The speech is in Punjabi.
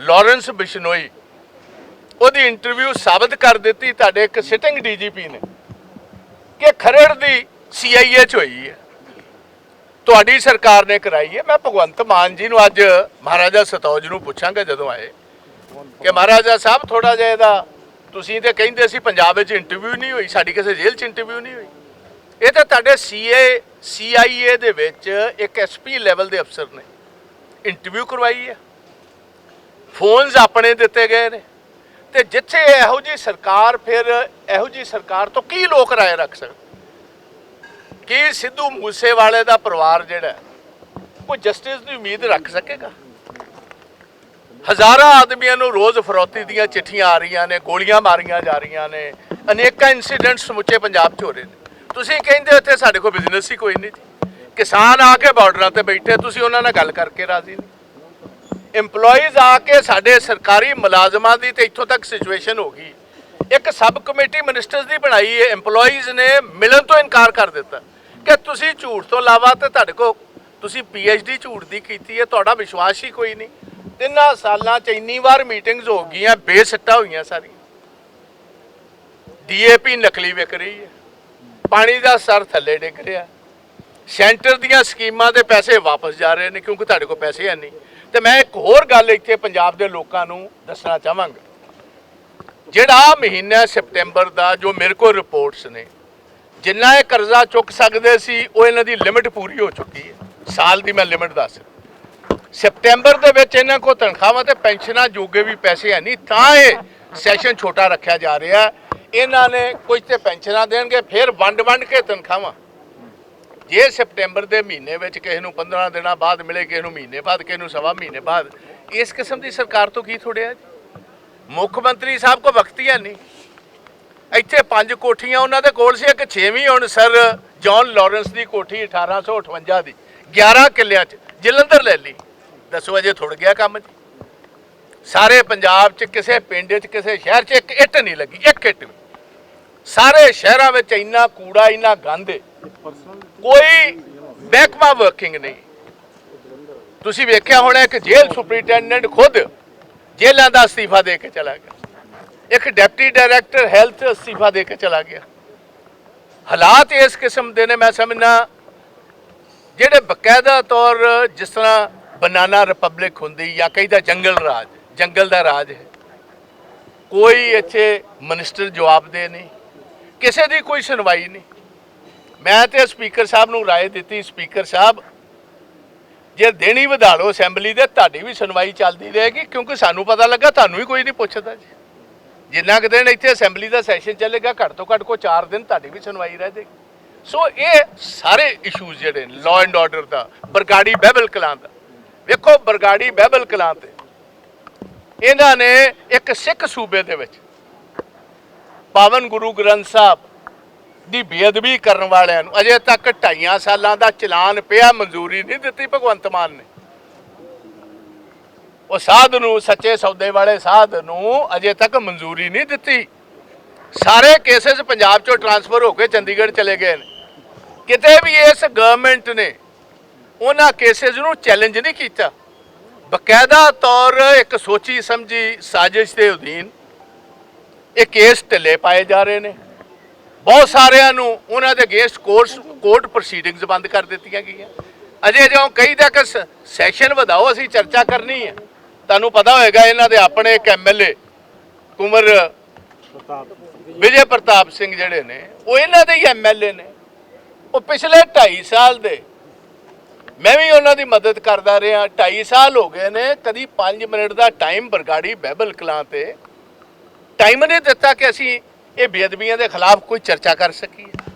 ਲਾਰੈਂਸ ਬਿਸ਼ਨੋਈ, ਉਹਦੀ ਇੰਟਰਵਿਊ ਸਾਬਤ ਕਰ ਦਿੱਤੀ ਤੁਹਾਡੇ ਇੱਕ ਸਿਟਿੰਗ ਡੀਜੀਪੀ ਨੇ ਕਿ ਖਰੜ ਦੀ ਸੀਆਈਏ ਚ ਹੋਈ ਹੈ। ਤੁਹਾਡੀ ਸਰਕਾਰ ਨੇ ਕਰਾਈ ਹੈ। ਮੈਂ ਭਗਵੰਤ ਮਾਨ ਜੀ ਨੂੰ ਅੱਜ ਮਹਾਰਾਜਾ ਸਤੌਜ ਨੂੰ ਪੁੱਛਾਂਗਾ ਜਦੋਂ ਆਏ ਕਿ ਮਹਾਰਾਜਾ ਸਾਹਿਬ ਥੋੜਾ ਜਿਹਾ ਇਹਦਾ ਤੁਸੀਂ ਤੇ ਕਹਿੰਦੇ ਸੀ ਪੰਜਾਬ ਵਿੱਚ ਇੰਟਰਵਿਊ ਨਹੀਂ ਹੋਈ, ਸਾਡੀ ਕਿਸੇ ਜੇਲ੍ਹ 'ਚ ਇੰਟਰਵਿਊ ਨਹੀਂ ਹੋਈ। ਇਹ ਤਾਂ ਤੁਹਾਡੇ ਸੀਏ ਸੀਆਈਏ ਦੇ ਵਿੱਚ ਇੱਕ ਐਸਪੀ ਲੈਵਲ ਦੇ ਅਫਸਰ ਨੇ। ਇੰਟਰਵਿਊ ਕਰਵਾਈ ਹੈ। ਫੋਨਸ ਆਪਣੇ ਦਿੱਤੇ ਗਏ ਨੇ। ਤੇ ਜਿੱਥੇ ਇਹੋ ਜੀ ਸਰਕਾਰ ਫਿਰ ਇਹੋ ਜੀ ਸਰਕਾਰ ਤੋਂ ਕੀ ਲੋਕ ਰਾਏ ਰੱਖ ਸਕਦੇ ਕੀ ਸਿੱਧੂ ਮੂਸੇਵਾਲੇ ਦਾ ਪਰਿਵਾਰ ਜਿਹੜਾ ਹੈ, ਕੋਈ ਜਸਟਿਸ ਦੀ ਉਮੀਦ ਰੱਖ ਸਕੇਗਾ? ਹਜ਼ਾਰਾਂ ਆਦਮੀਆਂ ਨੂੰ ਰੋਜ਼ ਫਰੋਤੀ ਦੀਆਂ ਚਿੱਠੀਆਂ ਆ ਰਹੀਆਂ ਨੇ ਗੋਲੀਆਂ ਮਾਰੀਆਂ ਜਾ ਰਹੀਆਂ ਨੇ ਅਨੇਕਾਂ ਇਨਸੀਡੈਂਟਸ ਸਮੁੱਚੇ ਪੰਜਾਬ 'ਚ ਹੋ ਰਹੇ ਨੇ। ਤੁਸੀਂ ਕਹਿੰਦੇ ਇੱਥੇ ਸਾਡੇ ਕੋਲ ਬਿਜ਼ਨਸ ਹੀ ਕੋਈ ਨਹੀਂ ਜੀ। ਕਿਸਾਨ ਆ ਕੇ ਬਾਰਡਰਾਂ ਤੇ ਬੈਠੇ ਤੁਸੀਂ ਉਹਨਾਂ ਨਾਲ ਗੱਲ ਕਰਕੇ ਰਾਜ਼ੀ ਨਹੀਂ। EMPLOYEES ਆ ਕੇ ਸਾਡੇ ਸਰਕਾਰੀ ਮੁਲਾਜ਼ਮਾਂ ਦੀ ਤੇ ਇੱਥੋਂ ਤੱਕ ਸਿਚੁਏਸ਼ਨ ਹੋ ਗਈ। ਇੱਕ ਸਬ ਕਮੇਟੀ ਮਿਨਿਸਟਰਸ ਦੀ ਬਣਾਈ ਹੈ EMPLOYEES ਨੇ ਮਿਲਣ ਤੋਂ ਇਨਕਾਰ ਕਰ ਦਿੱਤਾ। ਕਿ ਤੁਸੀਂ ਝੂਠ ਤੋਂ ਇਲਾਵਾ ਤੇ ਤੁਹਾਡੇ ਕੋਲ ਤੁਸੀਂ PhD ਝੂਠ ਦੀ ਕੀਤੀ ਹੈ, ਤੁਹਾਡਾ ਵਿਸ਼ਵਾਸ ਹੀ ਕੋਈ ਨਹੀਂ। ਤਿੰਨਾਂ ਸਾਲਾਂ ਚ ਇੰਨੀ ਵਾਰ ਮੀਟਿੰਗਸ ਹੋ ਗਈਆਂ, ਬੇਸਿੱਟਾ ਹੋਈਆਂ ਸਾਰੀਆਂ। ਡੀਏਪੀ ਨਕਲੀ ਵਿਕ ਰਹੀ ਹੈ। ਪਾਣੀ ਦਾ ਸਰ ਥੱਲੇ ਡਿੱਗ ਰਿਹਾ। ਸੈਂਟਰ ਦੀਆਂ ਸਕੀਮਾਂ ਦੇ ਪੈਸੇ ਵਾਪਸ ਜਾ ਰਹੇ ਨੇ, ਕਿਉਂਕਿ ਤੁਹਾਡੇ ਕੋਲ ਪੈਸੇ ਹੈ ਨਹੀਂ। ਤੇ ਮੈਂ ਇੱਕ ਹੋਰ ਗੱਲ ਇੱਥੇ ਪੰਜਾਬ ਦੇ ਲੋਕਾਂ ਨੂੰ ਦੱਸਣਾ ਚਾਹਾਂਗਾ। ਜਿਹੜਾ ਮਹੀਨਾ ਸਪਟੈਂਬਰ ਦਾ, ਜੋ ਮੇਰੇ ਕੋਲ ਰਿਪੋਰਟਸ ਨੇ, ਜਿੰਨਾ ਇਹ ਕਰਜ਼ਾ ਚੁੱਕ ਸਕਦੇ ਸੀ, ਉਹ ਇਹਨਾਂ ਦੀ ਲਿਮਿਟ ਪੂਰੀ ਹੋ ਚੁੱਕੀ ਹੈ। ਸਾਲ ਦੀ ਮੈਂ ਲਿਮਿਟ ਦੱਸ ਸਪਟੈਂਬਰ ਦੇ ਵਿੱਚ ਇਹਨਾਂ ਕੋਲ ਤਨਖਾਹਾਂ ਤੇ ਪੈਨਸ਼ਨਾਂ ਜੋਗੇ ਵੀ ਪੈਸੇ ਹੈ ਨਹੀਂ, ਤਾਂ ਇਹ ਸੈਸ਼ਨ ਛੋਟਾ ਰੱਖਿਆ ਜਾ ਰਿਹਾ ਇਹਨਾਂ ਨੇ ਕੁਝ ਤੇ ਪੈਨਸ਼ਨਾਂ ਦੇਣਗੇ, ਫਿਰ ਵੰਡ ਵੰਡ ਕੇ ਤਨਖਾਹਾਂ। ਜੇ ਸਪਟੈਂਬਰ ਦੇ ਮਹੀਨੇ ਵਿੱਚ ਕਿਸੇ ਨੂੰ 15 ਦਿਨਾਂ ਬਾਅਦ ਮਿਲੇ, ਕਿਸੇ ਨੂੰ ਮਹੀਨੇ ਬਾਅਦ, ਕਿਸੇ ਨੂੰ ਸਵਾ ਮਹੀਨੇ ਬਾਅਦ, ਇਸ ਕਿਸਮ ਦੀ ਸਰਕਾਰ ਤੋਂ ਕੀ ਥੋੜਿਆ ਜੀ? ਮੁੱਖ ਮੰਤਰੀ ਸਾਹਿਬ ਕੋ ਵਕਤੀਆਂ ਨਹੀਂ। ਇੱਥੇ ਪੰਜ ਕੋਠੀਆਂ ਉਹਨਾਂ ਦੇ ਕੋਲ ਸੀ, ਇੱਕ ਛੇਵੀਂ ਹੁਣ ਸਰ ਜੌਨ ਲਾਰੈਂਸ ਦੀ ਕੋਠੀ 1858 ਦੀ 11 ਕਿੱਲਿਆਂ 'ਚ, ਜਲੰਧਰ ਲੈ ਲਈ। ਦੱਸੋ ਅਜੇ ਥੁੜ ਗਿਆ ਕੰਮ ਜੀ। ਸਾਰੇ ਪੰਜਾਬ 'ਚ, ਕਿਸੇ ਪਿੰਡ 'ਚ, ਕਿਸੇ ਸ਼ਹਿਰ 'ਚ ਇੱਕ ਇੱਟ ਨਹੀਂ ਲੱਗੀ, ਇੱਕ ਇੱਟ ਵੀ। ਸਾਰੇ ਸ਼ਹਿਰਾਂ ਵਿੱਚ ਇੰਨਾ ਕੂੜਾ, ਇੰਨਾ ਗੰਦ ਹੈ ਕੋਈ ਬੈਕਮਾ ਵਰਕਿੰਗ ਨਹੀਂ। ਤੁਸੀਂ ਵੇਖਿਆ ਹੋਣਾ ਇੱਕ ਜੇਲ੍ਹ ਸੁਪਰੀਟੈਂਡੈਂਟ ਖੁਦ ਜੇਲ੍ਹਾਂ ਦਾ ਅਸਤੀਫਾ ਦੇ ਕੇ ਚਲਾ ਗਿਆ। ਇੱਕ ਡਿਪਟੀ ਡਾਇਰੈਕਟਰ ਹੈਲਥ ਅਸਤੀਫਾ ਦੇ ਕੇ ਚਲਾ ਗਿਆ। ਹਾਲਾਤ ਇਸ ਕਿਸਮ ਦੇ ਨੇ, ਮੈਂ ਸਮਝਣਾ ਜਿਹੜੇ ਬਕਾਇਦਾ ਤੌਰ ਜਿਸ ਤਰ੍ਹਾਂ ਬਨਾਨਾ ਰਿਪਬਲਿਕ ਹੁੰਦੀ ਜਾਂ ਕਹਿੰਦਾ ਜੰਗਲ ਰਾਜ, ਜੰਗਲ ਦਾ ਰਾਜ ਹੈ। ਕੋਈ ਇੱਥੇ ਮਿਨਿਸਟਰ ਜਵਾਬ ਦੇ ਨਹੀਂ। ਕਿਸੇ ਦੀ ਕੋਈ ਸੁਣਵਾਈ ਨਹੀਂ। ਮੈਂ ਤੇ ਸਪੀਕਰ ਸਾਹਿਬ ਨੂੰ ਰਾਏ ਦਿੱਤੀ, ਸਪੀਕਰ ਸਾਹਿਬ, ਜੇ ਦੇਣੀ ਵਧਾ ਲਓ ਅਸੈਂਬਲੀ ਦੇ, ਤੁਹਾਡੀ ਵੀ ਸੁਣਵਾਈ ਚੱਲਦੀ ਰਹੇਗੀ, ਕਿਉਂਕਿ ਸਾਨੂੰ ਪਤਾ ਲੱਗਾ ਤੁਹਾਨੂੰ ਹੀ ਕੋਈ ਨਹੀਂ ਪੁੱਛਦਾ ਜੀ। ਜਿੰਨਾ ਕੁ ਦਿਨ ਇੱਥੇ ਅਸੈਂਬਲੀ ਦਾ ਸੈਸ਼ਨ ਚੱਲੇਗਾ, ਘੱਟ ਤੋਂ ਘੱਟ ਕੋ 4 ਦਿਨ ਤੁਹਾਡੀ ਵੀ ਸੁਣਵਾਈ ਰਹਿ ਜਾਏਗੀ ਸੋ ਇਹ ਸਾਰੇ ਇਸ਼ੂਜ਼ ਜਿਹੜੇ ਨੇ ਲਾਅ ਐਂਡ ਆਰਡਰ ਦਾ, ਬਰਗਾੜੀ ਬਹਿਬਲ ਕਲਾਂ ਦਾ। ਵੇਖੋ, ਬਰਗਾੜੀ ਬਹਿਬਲ ਕਲਾਂ ਤੇ ਇਹਨਾਂ ਨੇ ਇੱਕ ਸਿੱਖ ਸੂਬੇ ਦੇ ਵਿੱਚ, ਪਾਵਨ ਗੁਰੂ ਗ੍ਰੰਥ ਸਾਹਿਬ ਦੀ ਬੇਅਦਬੀ ਕਰਨ ਵਾਲਿਆਂ ਨੂੰ ਅਜੇ ਤੱਕ 2.5 ਸਾਲਾਂ ਦਾ ਚਲਾਨ ਪਿਆ, ਮਨਜ਼ੂਰੀ ਨਹੀਂ ਦਿੱਤੀ ਭਗਵੰਤ ਮਾਨ ਨੇ। ਉਹ ਸਾਧ ਨੂੰ, ਸੱਚੇ ਸੌਦੇ ਵਾਲੇ ਸਾਧ ਨੂੰ ਅਜੇ ਤੱਕ ਮਨਜ਼ੂਰੀ ਨਹੀਂ ਦਿੱਤੀ। ਸਾਰੇ ਕੇਸਸ ਪੰਜਾਬ ਚੋਂ ਟਰਾਂਸਫਰ ਹੋ ਕੇ ਚੰਡੀਗੜ੍ਹ ਚਲੇ ਗਏ ਨੇ। ਕਿਤੇ ਵੀ ਇਸ ਗਵਰਨਮੈਂਟ ਨੇ ਉਹਨਾਂ ਕੇਸਸ ਨੂੰ ਚੈਲੰਜ ਨਹੀਂ ਕੀਤਾ। ਬਕਾਇਦਾ ਤੌਰ ਇੱਕ ਸੋਚੀ ਸਮਝੀ ਸਾਜ਼ਿਸ਼ ਦੇ ਅਧੀਨ ਇਹ ਕੇਸ ਢਿੱਲੇ ਪਾਏ ਜਾ ਰਹੇ ਨੇ। ਬਹੁਤ ਸਾਰਿਆਂ ਨੂੰ ਉਹਨਾਂ ਦੇ ਅਗੇਂਸਟ ਕੋਰਸ, ਕੋਰਟ ਪ੍ਰੋਸੀਡਿੰਗਸ ਬੰਦ ਕਰ ਦਿੱਤੀਆਂ ਗਈਆਂ। ਅਜੇ ਜਿਉਂ ਕਹੀਦਾ ਕਿ ਸ- ਸੈਸ਼ਨ ਵਧਾਓ, ਅਸੀਂ ਚਰਚਾ ਕਰਨੀ ਹੈ। ਤੁਹਾਨੂੰ ਪਤਾ ਹੋਏਗਾ ਇਹਨਾਂ ਦੇ ਆਪਣੇ ਇੱਕ M L A Kunwar Vijay Pratap Singh ਜਿਹੜੇ ਨੇ, ਉਹ ਇਹਨਾਂ ਦੇ ਹੀ ਐਮਐਲਏ ਨੇ। ਉਹ ਪਿਛਲੇ 2.5 ਸਾਲ ਦੇ। ਮੈਂ ਵੀ ਉਹਨਾਂ ਦੀ ਮਦਦ ਕਰਦਾ ਰਿਹਾ। 2.5 ਸਾਲ ਹੋ ਗਏ ਨੇ, ਕਦੀ 5 ਮਿੰਟ ਦਾ ਟਾਈਮ ਬਰਗਾੜੀ ਬਹਿਬਲ ਕਲਾਂ ਤੇ। ਟਾਈਮ ਨਹੀਂ ਦਿੱਤਾ ਕਿ ਅਸੀਂ ਇਹ ਬੇਅਦਬੀਆਂ ਦੇ ਖਿਲਾਫ ਕੋਈ ਚਰਚਾ ਕਰ ਸਕੀਏ